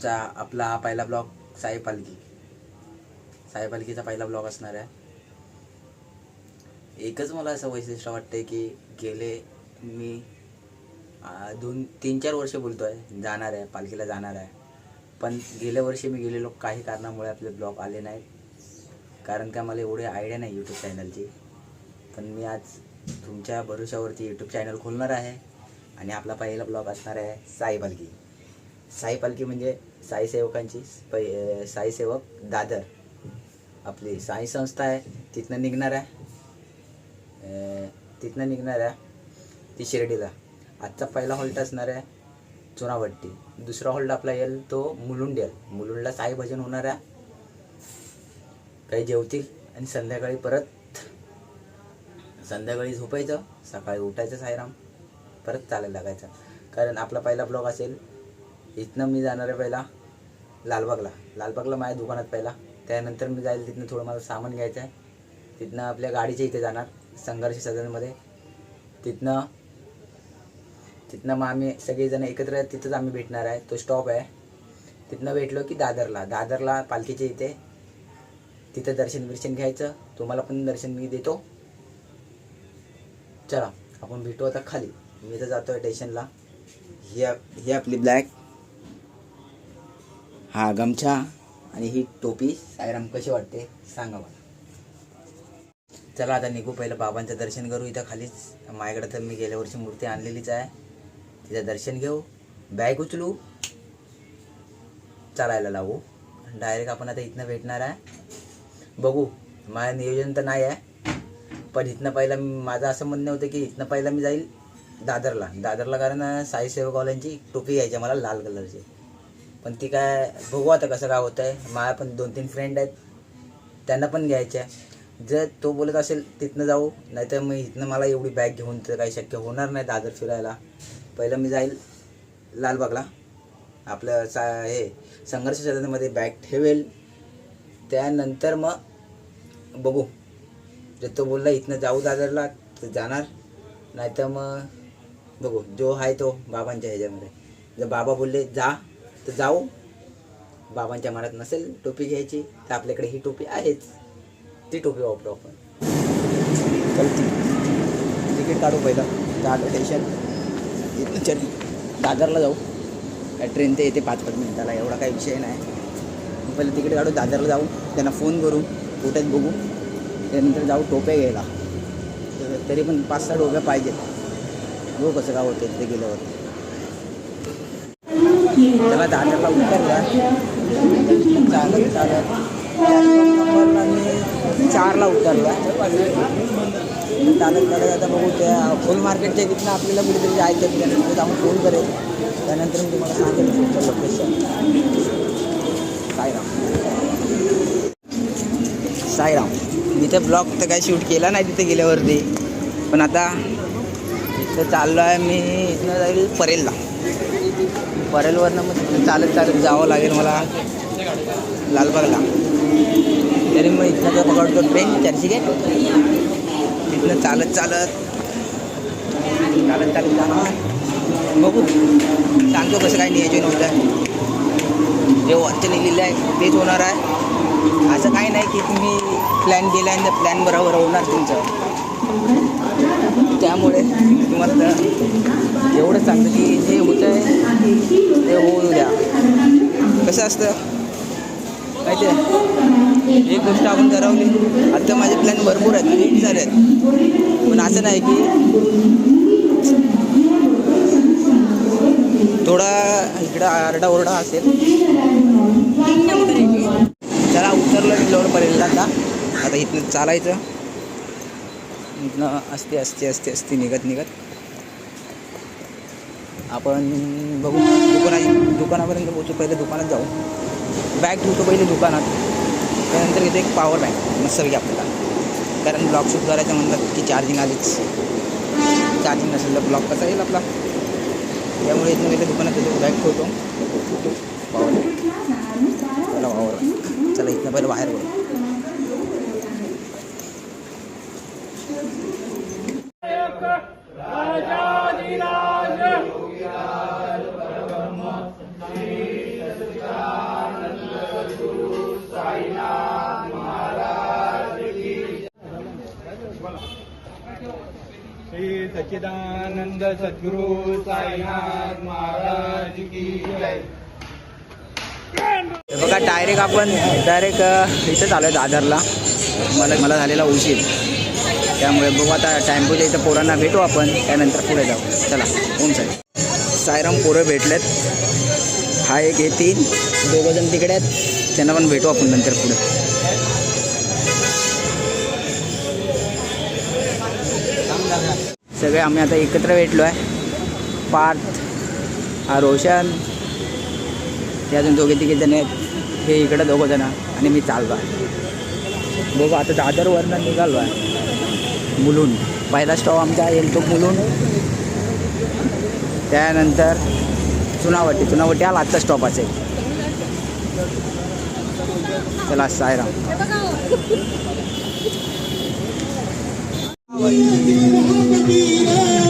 चा आपला हा पहिला ब्लॉग साई पालखी. साई पालखीचा पहिला ब्लॉग असणार आहे. एकच मला असं वैशिष्ट्य वाटतंय की गेले मी दोन तीन चार वर्ष बोलतो आहे जाणार आहे पालखीला जाणार आहे. पण गेल्या वर्षी मी गेलेलो काही कारणामुळे आपले ब्लॉग आले नाहीत. कारण का मला एवढी आयडिया नाही यूट्यूब चॅनलची पण मी आज तुमच्या भरोशावरती यूट्यूब चॅनल खोलणार आहे आणि आपला पहिला ब्लॉग असणार आहे साई पालखी. साई पालखी म्हणजे साईसेवकांची पै साईसेवक दादर. आपली साई संस्था आहे तिथनं निघणार आहे. तिथनं निघणार आहे ती शिर्डीला. आजचा पहिला हॉल्ट असणार आहे चुनावट्टी. दुसरा हॉल्ट आपला येईल तो मुलुंड येईल मुलुंडला साई भजन होणार आहे. काही जेवतील आणि संध्याकाळी परत संध्याकाळी झोपायचं सकाळी उठायचं साईराम. परत चालायला लागायचं. कारण आपला पहिला ब्लॉग असेल इथनं मी जाणार आहे पहिला लालबागला. लालबागला माझ्या दुकानात पहिला. त्यानंतर मी जाईल तिथनं थोडं मला सामान घ्यायचं आहे तिथनं आपल्या गाडीच्या इथे जाणार संघर्ष सदनमध्ये. तिथनं तिथनं मग आम्ही सगळेजण एकत्र तिथंच आम्ही भेटणार आहे. तो स्टॉप आहे. तिथनं भेटलो की दादरला. दादरला पालखीच्या इथे. तिथं दर्शन बिर्शन घ्यायचं. तुम्हाला पण दर्शन मी देतो. चला आपण भेटू आता खाली. मी तर जातोय स्टेशनला ही ही आपली ब्लॅक हा गमछा आणि ही टोपी साईराम कशी वाटते सांगा मला. चला आता निघू पहिलं बाबांचं दर्शन करू इथं खालीच. माझ्याकडे तर मी गेल्या वर्षी मूर्ती आणलेलीच आहे. तिचं दर्शन घेऊ. बॅग उचलू. चालायला लावू. डायरेक्ट आपण आता इथनं भेटणार आहे. बघू. माझं नियोजन तर नाही आहे. पण इथनं पहिला माझं असं म्हणणं होतं की इथनं पहिला मी जाईल दादरला. दादरला कारण साई कॉलेजची टोपी घ्यायची आहे मला लाल कलरची. पण ती काय बघू आता कसं काय होतं आहे माझ्या पण दोन तीन फ्रेंड आहेत. त्यांना पण घ्यायचे आहे जर तो बोलत असेल तिथनं जाऊ. नाहीतर मग इथनं मला एवढी बॅग घेऊन तर काही शक्य होणार नाही दादर फिरायला. पहिलं मी जाईल लालबागला. आपलं सा हे संघर्ष सदनामध्ये बॅग ठेवेल. त्यानंतर मग बघू. जर तो बोलला इथनं जाऊ दादरला तर जाणार. नाहीतर मग बघू. जो आहे तो बाबांच्या ह्याच्यामध्ये. जर बाबा बोलले जा. तर जाऊ. बाबांच्या मनात नसेल टोपी घ्यायची तर आपल्याकडे ही टोपी आहेच. ती टोपी वापरू आपण. चल तिकीट काढू पहिलं. दादर स्टेशन इथून चल. दादरला जाऊ. ट्रेन ते येते पाच पाच मिनिटाला. एवढा काही विषय नाही. पहिले पहिलं तिकीट काढू दादरला जाऊ. त्यांना फोन करू. कुठेच बघू. त्यानंतर जाऊ टोप्या घ्यायला. तरी पण पाच सहा टोप्या पाहिजेत. बघू कसं काय होतं तिथे गेल्यावर. त्याला दादरला उतरल्या चालत चालत. चारला उतरला चालत चालत आता बघू त्या फुल मार्केटच्या तिथनं आपल्याला कुठेतरी जायचं त्यानंतर जाऊन फोन करेल. त्यानंतर मी तुम्हाला सांगेल तुमचं लोकेशन साईराम. साईराम. मी तर ब्लॉग तर काही शूट केला नाही तिथे गेल्यावरती. पण आता इथं चाललो आहे मी इथनं जाईल परेलला परेलवरनं मग चालत चालत जावं लागेल मला. लालबागला. तरी मग इथं जर पकडतो ट्रेन चर्चगेट तिथनं चालत चालत. चालत चालत जाणार. बघू. सांगतो कसं काय नियोजन होतं आहे जे वरचं लिहिलेलं आहे तेच होणार आहे. असं काही नाही की तुम्ही प्लॅन केला आणि प्लॅन बरोबर होणार तुमचं. त्यामुळे तुम्हाला एवढं सांगतं की जे होतं आहे ते होऊ द्या. कसं असतं? माहिती आहे? एक गोष्ट आपण ठरवली आता माझे प्लॅन भरपूर आहेत म्हणजे नीट झाले आहेत. पण असं नाही की थोडा इकडं आरडाओरडा असेल. चला उतरलं मी लोडपर्यंत आता. आता इथनं चालायचं. इथनं असते असते असते असते निघत निघत आपण बघू दुकाना दुकानापर्यंत पोहोचू. पहिले दुकानात जाऊ. बॅग ठेवतो पहिले दुकानात. त्यानंतर इथे एक पॉवर बँक मस्तपैकी आपल्याला. कारण ब्लॉक शूट करायचं म्हणतात की चार्जिंग आलीच चार्जिंग नसेल तर ब्लॉक कसा येईल आपला? त्यामुळे इथनं पहिले दुकानात येतो बॅग ठेवतो. पॉवर चला पॉवर बँक चला इथनं पहिलं बाहेर पडू सच्चिदानंद सद्गुरु साईनाथ महाराज की जय. बघा डायरेक्ट आपण डायरेक्ट इथेच आलोय दादरला मला मला झालेला उशीर. त्यामुळे बघू आता टॅम्पोच्या इथं पोरांना भेटू आपण. त्यानंतर पुढे जाऊ. चला ओम साहेब सायराम पोरं भेटलेत. हा एक हे तीन. दोघं जण तिकडे आहेत. त्यांना पण भेटू आपण नंतर पुढे. सगळे आम्ही आता एकत्र भेटलो आहे. पार्थ हा रोशन. ते अजून दोघे तिघे जण आहेत. हे इकडं दोघं जण. आणि मी चाललो आहे बघू आता दादरवरनं निघालो आहे मुलून. पहिला स्टॉप आमचा येईल तो मुलून. त्यानंतर चुनावटी चुनावटी आला आजचा स्टॉप असेल. चला सायराम. चमत्कार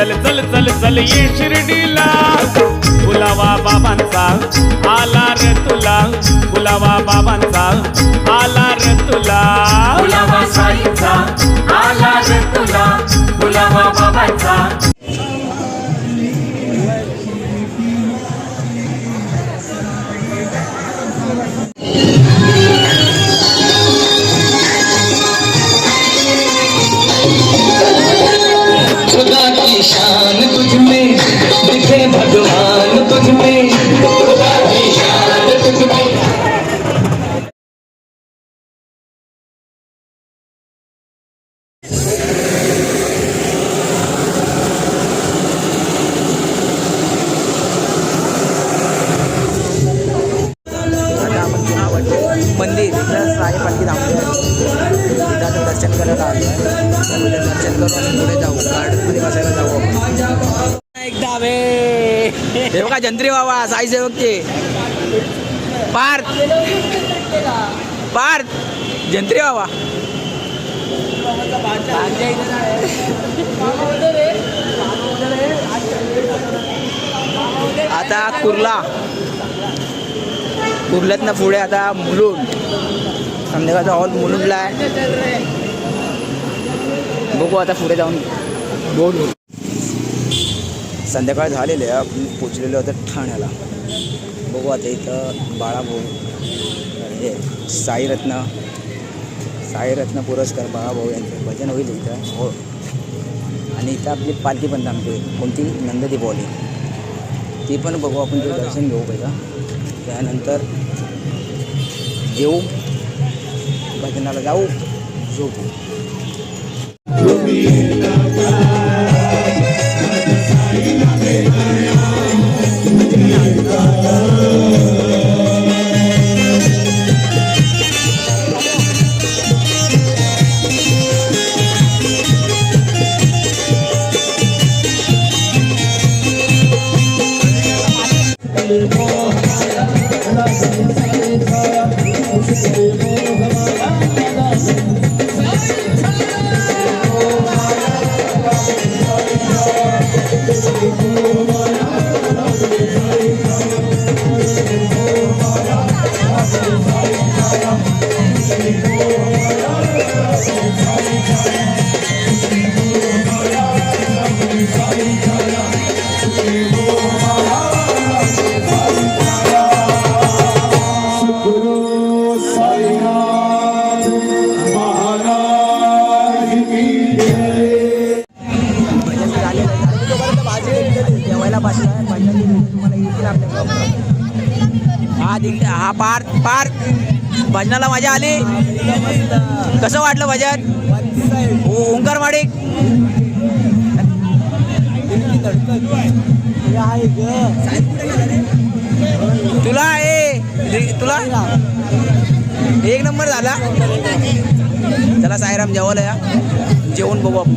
चल चल चल चल ये शिर्डीला. बुलावा बाबांचा. आला रे तुला. बुलावा बाबांचा. आला जंत्री बाबा साई सेवकचे. पार्थ. पार्थ. जंत्री बाबा. आता कुर्ला. कुर्ल्यातनं पुढे आता मुलुंड संध्याकाळचा हॉल मुलुंडला आहे. बघू आता पुढे जाऊन. बोलू. संध्याकाळ झालेले आहे. आपण पोचलेलो होतो ठाण्याला. बघू आता इथं बाळाभाऊ. हे साईरत्न. साईरत्न पुरस्कार बाळाभाऊ यांचं. भजन होईल इथं. हो. आणि इथं आपली पालखी पण थांबते. कोणती? नंददीपवाली ती पण बघू आपण ते दर्शन घेऊ पहिला. त्यानंतर येऊ भजनाला जाऊ. झोपू. मजा आली. कसं वाटलं भजन? ओंकार माडिक? तुला ए तुला? एक नंबर झाला. चला साईराम जेवायला या. जेवण बघू आपण.